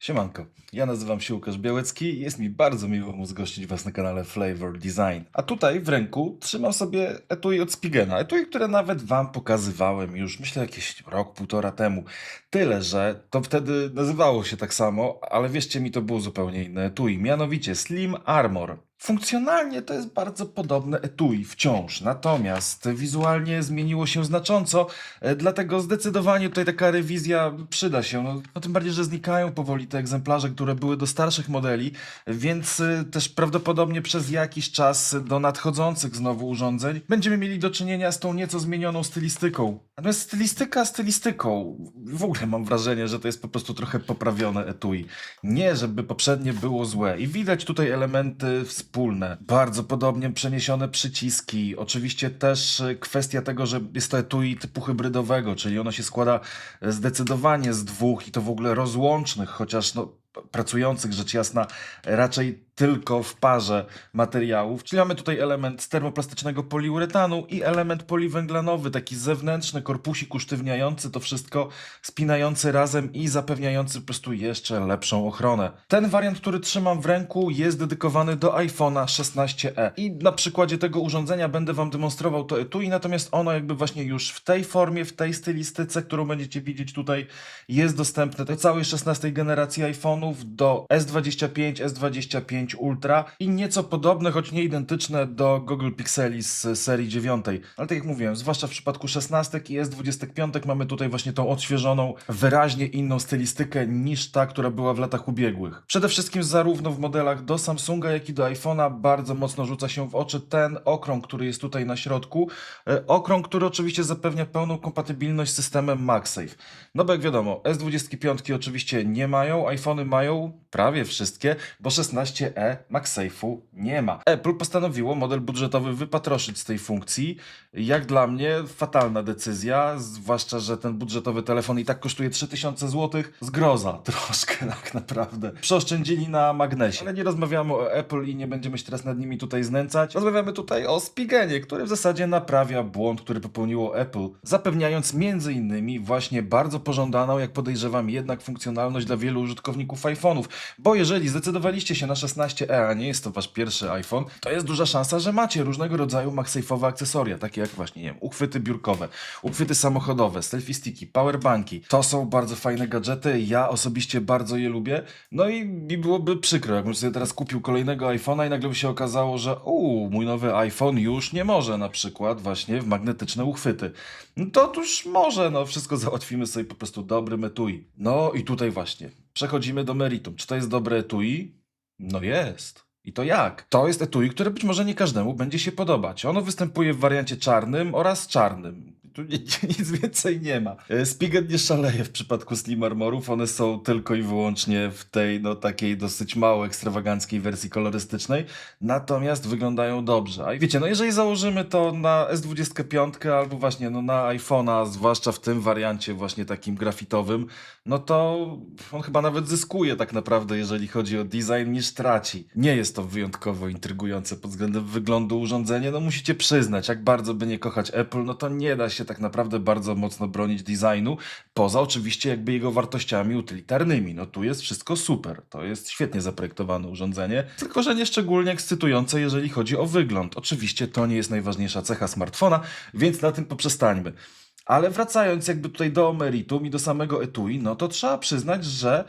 Siemanko, ja nazywam się Łukasz Białecki jest mi bardzo miło móc gościć Was na kanale Flavor Design. A tutaj w ręku trzymam sobie etui od Spigena, etui, które nawet Wam pokazywałem już, myślę, jakieś rok, półtora temu. Tyle, że to wtedy nazywało się tak samo, ale wierzcie mi, to było zupełnie inne etui, mianowicie Slim Armor. Funkcjonalnie to jest bardzo podobne etui wciąż, natomiast wizualnie zmieniło się znacząco, e, dlatego zdecydowanie tutaj taka rewizja przyda się. No, no tym bardziej, że znikają powoli te egzemplarze, które były do starszych modeli, więc y, też prawdopodobnie przez jakiś czas do nadchodzących znowu urządzeń będziemy mieli do czynienia z tą nieco zmienioną stylistyką. Natomiast stylistyka stylistyką. W ogóle mam wrażenie, że to jest po prostu trochę poprawione etui. Nie, żeby poprzednie było złe. I widać tutaj elementy wspólne. Bardzo podobnie przeniesione przyciski. Oczywiście też y, kwestia tego, że jest to etui typu hybrydowego, czyli ono się składa e, zdecydowanie z dwóch i to w ogóle rozłącznych, chociaż no, pracujących rzecz jasna raczej tylko w parze materiałów. Czyli mamy tutaj element termoplastycznego poliuretanu i element poliwęglanowy, taki zewnętrzny korpusik usztywniający to wszystko, spinający razem i zapewniający po prostu jeszcze lepszą ochronę. Ten wariant, który trzymam w ręku jest dedykowany do iPhone'a 16e i na przykładzie tego urządzenia będę Wam demonstrował to etui, natomiast ono jakby właśnie już w tej formie, w tej stylistyce, którą będziecie widzieć tutaj, jest dostępne do całej 16 generacji iPhone'ów, do S25, S25 Ultra i nieco podobne, choć nie identyczne do Google Pixeli z serii 9. Ale tak jak mówiłem, zwłaszcza w przypadku 16 i S25 mamy tutaj właśnie tą odświeżoną, wyraźnie inną stylistykę niż ta, która była w latach ubiegłych. Przede wszystkim zarówno w modelach do Samsunga, jak i do iPhone'a bardzo mocno rzuca się w oczy ten okrąg, który jest tutaj na środku. E, Okrąg, który oczywiście zapewnia pełną kompatybilność z systemem MagSafe. No bo jak wiadomo, S25 oczywiście nie mają, iPhony mają prawie wszystkie, bo 16e MagSafe'u nie ma. Apple postanowiło model budżetowy wypatroszyć z tej funkcji. Jak dla mnie fatalna decyzja, zwłaszcza, że ten budżetowy telefon i tak kosztuje 3000 zł. Zgroza troszkę tak naprawdę. Przeoszczędzili na magnesie. Ale nie rozmawiamy o Apple i nie będziemy się teraz nad nimi tutaj znęcać. Rozmawiamy tutaj o Spigenie, który w zasadzie naprawia błąd, który popełniło Apple, zapewniając między innymi właśnie bardzo pożądaną, jak podejrzewam, jednak funkcjonalność dla wielu użytkowników iPhone'ów. Bo jeżeli zdecydowaliście się na 16e, a nie jest to wasz pierwszy iPhone, to jest duża szansa, że macie różnego rodzaju MagSafe'owe akcesoria, takie jak właśnie, nie wiem, uchwyty biurkowe, uchwyty samochodowe, selfie sticki, powerbanki. To są bardzo fajne gadżety, ja osobiście bardzo je lubię. No i mi byłoby przykro, jakbym sobie teraz kupił kolejnego iPhone'a i nagle by się okazało, że uuu, mój nowy iPhone już nie może na przykład właśnie w magnetyczne uchwyty. No to otóż może, no wszystko załatwimy sobie po prostu dobrym etui. No i tutaj właśnie, przechodzimy do meritum. Czy to jest dobre etui? No jest. I to jak? To jest etui, które być może nie każdemu będzie się podobać. Ono występuje w wariancie czarnym oraz czarnym. Tu ni- nic więcej nie ma. E, Spiget nie szaleje w przypadku Slim Armorów. One są tylko i wyłącznie w tej, no takiej dosyć mało ekstrawaganckiej wersji kolorystycznej. Natomiast wyglądają dobrze. A wiecie, no jeżeli założymy to na S25 albo właśnie no na iPhone'a, zwłaszcza w tym wariancie właśnie takim grafitowym, no to on chyba nawet zyskuje tak naprawdę, jeżeli chodzi o design, niż traci. Nie jest to wyjątkowo intrygujące pod względem wyglądu urządzenie, no musicie przyznać, jak bardzo by nie kochać Apple, no to nie da się tak naprawdę bardzo mocno bronić designu, poza oczywiście jakby jego wartościami utylitarnymi. No tu jest wszystko super, to jest świetnie zaprojektowane urządzenie, tylko że nie szczególnie ekscytujące, jeżeli chodzi o wygląd. Oczywiście to nie jest najważniejsza cecha smartfona, więc na tym poprzestańmy. Ale wracając jakby tutaj do meritum i do samego etui, no to trzeba przyznać, że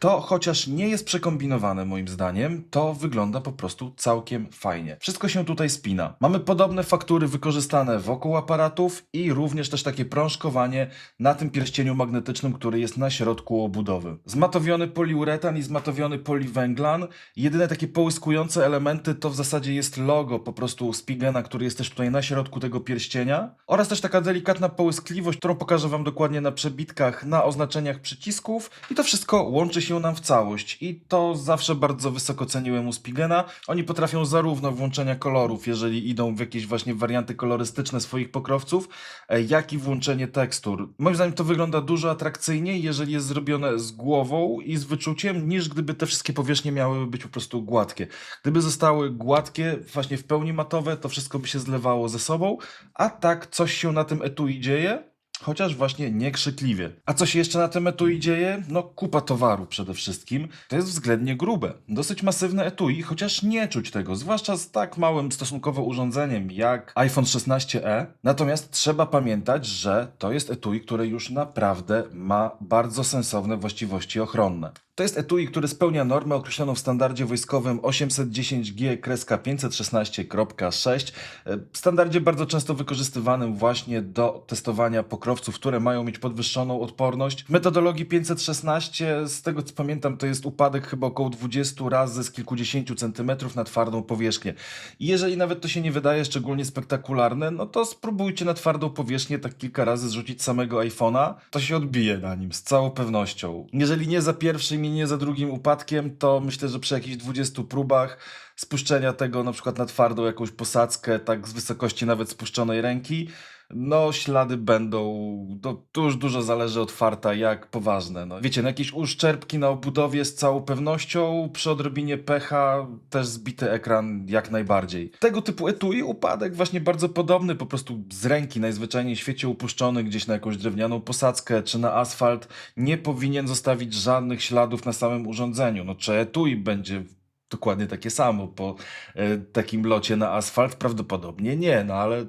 to chociaż nie jest przekombinowane moim zdaniem, to wygląda po prostu całkiem fajnie. Wszystko się tutaj spina. Mamy podobne faktury wykorzystane wokół aparatów i również też takie prążkowanie na tym pierścieniu magnetycznym, który jest na środku obudowy. Zmatowiony poliuretan i zmatowiony poliwęglan. Jedyne takie połyskujące elementy to w zasadzie jest logo po prostu Spigena, który jest też tutaj na środku tego pierścienia oraz też taka delikatna połyskliwość, którą pokażę Wam dokładnie na przebitkach, na oznaczeniach przycisków i to wszystko łączy się nam w całość i to zawsze bardzo wysoko ceniłem u Spigena. Oni potrafią zarówno włączenia kolorów, jeżeli idą w jakieś właśnie warianty kolorystyczne swoich pokrowców, e, jak i włączenie tekstur. Moim zdaniem to wygląda dużo atrakcyjniej, jeżeli jest zrobione z głową i z wyczuciem, niż gdyby te wszystkie powierzchnie miały być po prostu gładkie. Gdyby zostały gładkie, właśnie w pełni matowe, to wszystko by się zlewało ze sobą, a tak coś się na tym etui dzieje. Chociaż właśnie niekrzykliwie. A co się jeszcze na tym etui dzieje? No kupa towaru przede wszystkim. To jest względnie grube. Dosyć masywne etui, chociaż nie czuć tego, zwłaszcza z tak małym stosunkowo urządzeniem jak iPhone 16e. Natomiast trzeba pamiętać, że to jest etui, które już naprawdę ma bardzo sensowne właściwości ochronne. To jest etui, który spełnia normę określoną w standardzie wojskowym 810G-516.6, e, standardzie bardzo często wykorzystywanym właśnie do testowania pokrowców, które mają mieć podwyższoną odporność. Metodologii 516, z tego co pamiętam, to jest upadek chyba około 20 razy z kilkudziesięciu centymetrów na twardą powierzchnię. I jeżeli nawet to się nie wydaje szczególnie spektakularne, no to spróbujcie na twardą powierzchnię tak kilka razy zrzucić samego iPhone'a, to się odbije na nim z całą pewnością. Jeżeli nie za pierwszym nie za drugim upadkiem, to myślę, że przy jakichś 20 próbach spuszczenia tego na przykład na twardą jakąś posadzkę, tak z wysokości nawet spuszczonej ręki, no ślady będą, to, to już dużo zależy od farta, jak poważne. No. Wiecie, no jakieś uszczerbki na obudowie z całą pewnością, przy odrobinie pecha też zbity ekran jak najbardziej. Tego typu etui upadek właśnie bardzo podobny, po prostu z ręki najzwyczajniej w świecie upuszczony gdzieś na jakąś drewnianą posadzkę czy na asfalt, nie powinien zostawić żadnych śladów na samym urządzeniu. No czy etui będzie dokładnie takie samo po e, takim locie na asfalt? Prawdopodobnie nie, no ale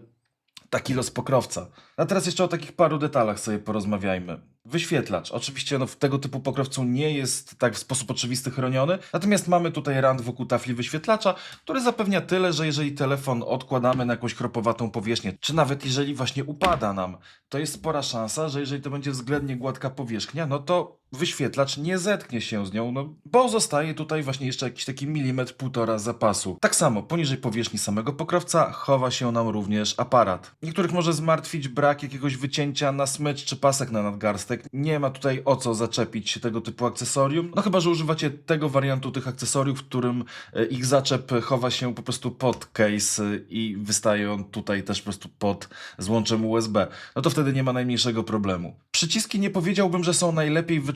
taki los pokrowca. A teraz jeszcze o takich paru detalach sobie porozmawiajmy. Wyświetlacz. Oczywiście no, w tego typu pokrowcu nie jest tak w sposób oczywisty chroniony, natomiast mamy tutaj rand wokół tafli wyświetlacza, który zapewnia tyle, że jeżeli telefon odkładamy na jakąś kropowatą powierzchnię, czy nawet jeżeli właśnie upada nam, to jest spora szansa, że jeżeli to będzie względnie gładka powierzchnia, no to wyświetlacz nie zetknie się z nią, no bo zostaje tutaj właśnie jeszcze jakiś taki milimetr, półtora zapasu. Tak samo, poniżej powierzchni samego pokrowca chowa się nam również aparat. Niektórych może zmartwić brak jakiegoś wycięcia na smycz czy pasek na nadgarstek. Nie ma tutaj o co zaczepić się tego typu akcesorium, no chyba, że używacie tego wariantu tych akcesoriów, w którym e, ich zaczep chowa się po prostu pod case e, i wystaje on tutaj też po prostu pod złączem USB. No to wtedy nie ma najmniejszego problemu. Przyciski nie powiedziałbym, że są najlepiej wyczuwalne.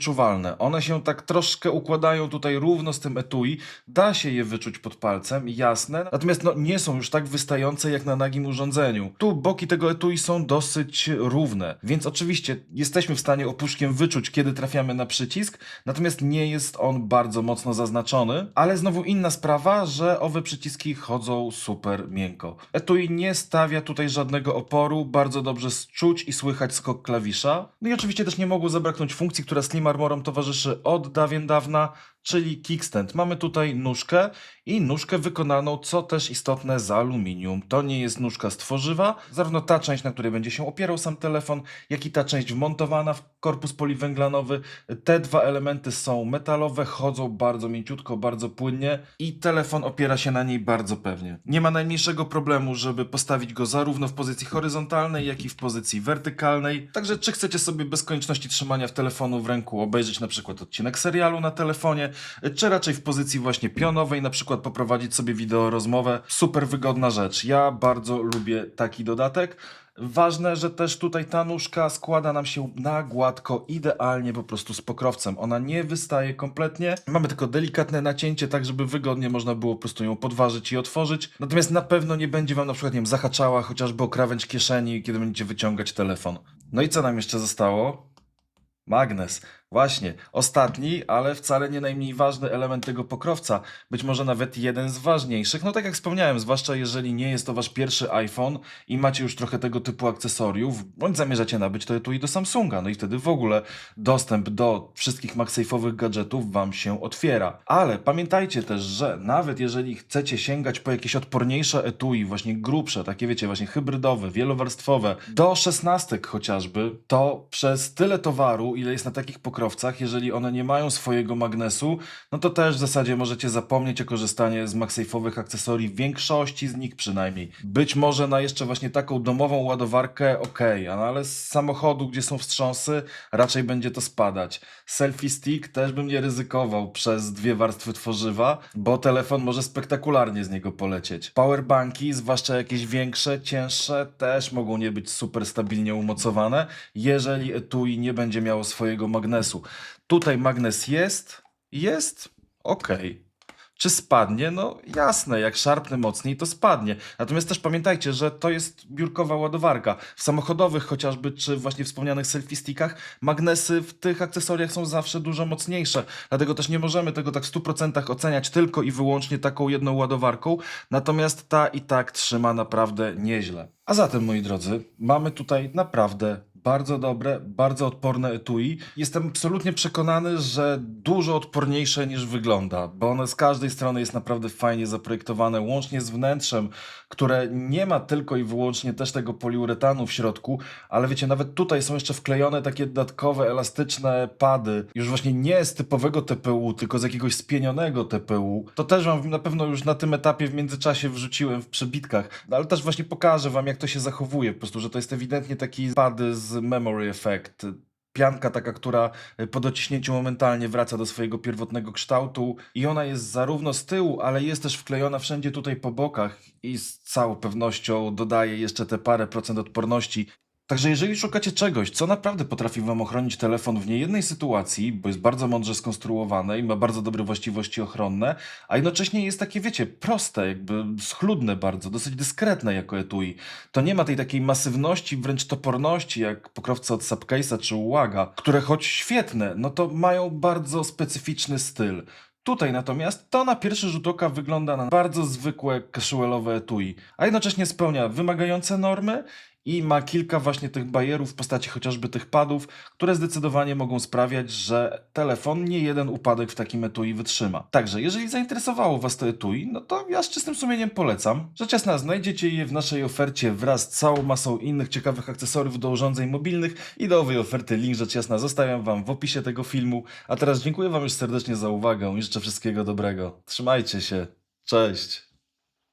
One się tak troszkę układają tutaj równo z tym etui. Da się je wyczuć pod palcem, jasne. Natomiast no, nie są już tak wystające jak na nagim urządzeniu. Tu boki tego etui są dosyć równe, więc oczywiście jesteśmy w stanie opuszkiem wyczuć, kiedy trafiamy na przycisk, natomiast nie jest on bardzo mocno zaznaczony. Ale znowu inna sprawa, że owe przyciski chodzą super miękko. Etui nie stawia tutaj żadnego oporu, bardzo dobrze czuć i słychać skok klawisza. No i oczywiście też nie mogło zabraknąć funkcji, która Slim Armorom towarzyszy od dawien dawna, czyli kickstand. Mamy tutaj nóżkę i nóżkę wykonaną, co też istotne, z aluminium. To nie jest nóżka z tworzywa. Zarówno ta część, na której będzie się opierał sam telefon, jak i ta część wmontowana w korpus poliwęglanowy. Te dwa elementy są metalowe, chodzą bardzo mięciutko, bardzo płynnie i telefon opiera się na niej bardzo pewnie. Nie ma najmniejszego problemu, żeby postawić go zarówno w pozycji horyzontalnej, jak i w pozycji wertykalnej. Także czy chcecie sobie bez konieczności trzymania w telefonu w ręku obejrzeć na przykład odcinek serialu na telefonie, czy raczej w pozycji właśnie pionowej, na przykład poprowadzić sobie wideo rozmowę. Super wygodna rzecz. Ja bardzo lubię taki dodatek. Ważne, że też tutaj ta nóżka składa nam się na gładko, idealnie po prostu z pokrowcem. Ona nie wystaje kompletnie. Mamy tylko delikatne nacięcie, tak żeby wygodnie można było po prostu ją podważyć i otworzyć. Natomiast na pewno nie będzie wam na przykład, nie wiem, zahaczała chociażby o krawędź kieszeni, kiedy będziecie wyciągać telefon. No i co nam jeszcze zostało? Magnes. Właśnie, ostatni, ale wcale nie najmniej ważny element tego pokrowca, być może nawet jeden z ważniejszych. No tak jak wspomniałem, zwłaszcza jeżeli nie jest to wasz pierwszy iPhone i macie już trochę tego typu akcesoriów, bądź zamierzacie nabyć to tu i do Samsunga, no i wtedy w ogóle dostęp do wszystkich MagSafe'owych gadżetów wam się otwiera. Ale pamiętajcie też, że nawet jeżeli chcecie sięgać po jakieś odporniejsze etui, właśnie grubsze, takie wiecie, właśnie hybrydowe, wielowarstwowe, do szesnastek chociażby, to przez tyle towaru, ile jest na takich pokrowcach, jeżeli one nie mają swojego magnesu, no to też w zasadzie możecie zapomnieć o korzystaniu z MagSafe'owych akcesorii, w większości z nich przynajmniej. Być może na jeszcze właśnie taką domową ładowarkę ok, ale z samochodu, gdzie są wstrząsy, raczej będzie to spadać. Selfie stick też bym nie ryzykował przez dwie warstwy tworzywa, bo telefon może spektakularnie z niego polecieć. Powerbanki, zwłaszcza jakieś większe, cięższe, też mogą nie być super stabilnie umocowane, jeżeli etui nie będzie miało swojego magnesu. Tutaj magnes jest, jest ok. Czy spadnie? No jasne, jak szarpnę mocniej, to spadnie. Natomiast też pamiętajcie, że to jest biurkowa ładowarka. W samochodowych chociażby, czy właśnie wspomnianych selfie stickach, magnesy w tych akcesoriach są zawsze dużo mocniejsze. Dlatego też nie możemy tego tak w 100% oceniać tylko i wyłącznie taką jedną ładowarką. Natomiast ta i tak trzyma naprawdę nieźle. A zatem, moi drodzy, mamy tutaj naprawdę bardzo dobre, bardzo odporne etui. Jestem absolutnie przekonany, że dużo odporniejsze niż wygląda, bo one z każdej strony jest naprawdę fajnie zaprojektowane, łącznie z wnętrzem, które nie ma tylko i wyłącznie też tego poliuretanu w środku, ale wiecie, nawet tutaj są jeszcze wklejone takie dodatkowe, elastyczne pady, już właśnie nie z typowego TPU, tylko z jakiegoś spienionego TPU. To też wam na pewno już na tym etapie w międzyczasie wrzuciłem w przebitkach, ale też właśnie pokażę wam, jak to się zachowuje, po prostu, że to jest ewidentnie taki pady z memory effect, pianka taka, która po dociśnięciu momentalnie wraca do swojego pierwotnego kształtu i ona jest zarówno z tyłu, ale jest też wklejona wszędzie tutaj po bokach i z całą pewnością dodaje jeszcze te parę procent odporności. Także jeżeli szukacie czegoś, co naprawdę potrafi Wam ochronić telefon w niejednej sytuacji, bo jest bardzo mądrze skonstruowane i ma bardzo dobre właściwości ochronne, a jednocześnie jest takie, wiecie, proste, jakby schludne bardzo, dosyć dyskretne jako etui, to nie ma tej takiej masywności, wręcz toporności, jak pokrowce od Subcase'a czy Ułaga, które choć świetne, no to mają bardzo specyficzny styl. Tutaj natomiast to na pierwszy rzut oka wygląda na bardzo zwykłe casualowe etui, a jednocześnie spełnia wymagające normy i ma kilka właśnie tych barierów w postaci chociażby tych padów, które zdecydowanie mogą sprawiać, że telefon nie jeden upadek w takim etui wytrzyma. Także jeżeli zainteresowało Was to etui, no to ja z czystym sumieniem polecam. Rzecz jasna, znajdziecie je w naszej ofercie wraz z całą masą innych ciekawych akcesoriów do urządzeń mobilnych i do owej oferty link rzecz jasna zostawiam Wam w opisie tego filmu. A teraz dziękuję Wam już serdecznie za uwagę i życzę wszystkiego dobrego. Trzymajcie się. Cześć.